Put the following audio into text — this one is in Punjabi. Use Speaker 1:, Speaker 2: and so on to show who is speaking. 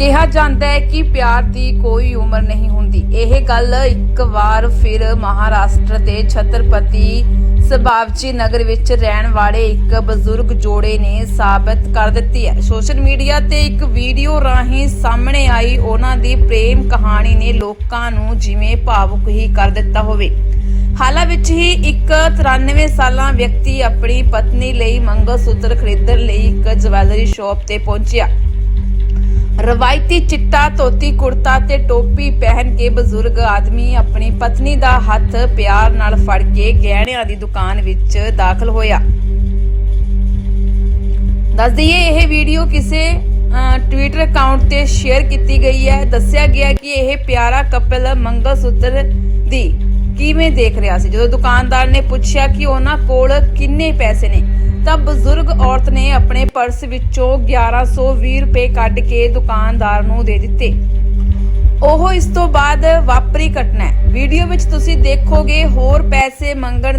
Speaker 1: ਕਿਹਾ ਜਾਂਦਾ ਹੈ ਕਿ ਪਿਆਰ ਦੀ ਕੋਈ ਉਮਰ ਨਹੀਂ ਹੁੰਦੀ। ਇਹ ਗੱਲ ਇੱਕ ਵਾਰ ਫਿਰ ਮਹਾਰਾਸ਼ਟਰ ਦੇ ਛਤਰਪਤੀ ਸਬਾਵਜੀ ਨਗਰ ਵਿੱਚ ਰਹਿਣ ਵਾਲੇ ਇੱਕ ਬਜ਼ੁਰਗ ਜੋੜੇ ਨੇ ਸਾਬਤ ਕਰ ਦਿੱਤੀ ਹੈ। ਸੋਸ਼ਲ ਮੀਡੀਆ ਤੇ ਇੱਕ ਵੀਡੀਓ ਰਾਹੀਂ ਸਾਹਮਣੇ ਆਈ ਉਹਨਾਂ ਦੀ ਪ੍ਰੇਮ ਕਹਾਣੀ ਨੇ ਲੋਕਾਂ ਨੂੰ ਜਿਵੇਂ ਭਾਵੁਕ ਹੀ ਕਰ ਦਿੱਤਾ ਹੋਵੇ। ਹਾਲਾਂ ਵਿੱਚ ਹੀ ਇੱਕ 93 ਸਾਲਾਂ ਵਿਅਕਤੀ ਆਪਣੀ ਪਤਨੀ ਲਈ ਮੰਗਲ ਸੂਤਰ ਖਰੀਦਣ ਲਈ ਇੱਕ ਜਵੈਲਰੀ ਸ਼ਾਪ ਤੇ ਪਹੁੰਚਿਆ। ਰਵਾਇਤੀ ਚਿੱਟਾ, ਧੋਤੀ ਕੁੜਤਾ ਤੇ ਟੋਪੀ ਪਹਿਨ ਕੇ ਬਜ਼ੁਰਗ ਆਦਮੀ ਆਪਣੀ ਪਤਨੀ ਦਾ ਹੱਥ ਪਿਆਰ ਨਾਲ ਫੜ ਕੇ ਗਹਿਣਿਆਂ ਦੀ ਦੁਕਾਨ ਵਿੱਚ ਦਾਖਲ ਹੋਇਆ। ਦੱਸ ਦਈਏ, ਇਹ ਵੀਡੀਓ ਕਿਸੇ ਟਵਿੱਟਰ ਅਕਾਊਂਟ ਤੇ ਸ਼ੇਅਰ ਕੀਤੀ ਗਈ ਹੈ। ਦੱਸਿਆ ਗਿਆ ਕਿ ਇਹ ਪਿਆਰਾ ਕਪਲ ਮੰਗਲ ਸੂਤਰ ਦੀ ਕਿਵੇਂ ਦੇਖ ਰਿਹਾ ਸੀ? ਜਦੋਂ ਦੁਕਾਨਦਾਰ ਨੇ ਪੁੱਛਿਆ ਕਿ ਉਹਨਾਂ ਕੋਲ ਕਿੰਨੇ ਪੈਸੇ ਨੇ ਤਾਂ ਬਜ਼ੁਰਗ ਔਰਤ ਨੇ ਆਪਣੇ ਪਰਸ ਵਿੱਚੋਂ 1120 ਰੁਪਏ ਕੱਢ ਕੇ ਦੁਕਾਨਦਾਰ ਨੂੰ ਦੇ ਦਿੱਤੇ। ਉਹ ਇਸ ਤੋਂ ਬਾਅਦ ਵਾਪਰੀ ਘਟਨਾ ਵੀਡੀਓ ਵਿੱਚ ਤੁਸੀਂ ਦੇਖੋਗੇ ਹੋਰ ਪੈਸੇ ਮੰਗਣ ਦੀ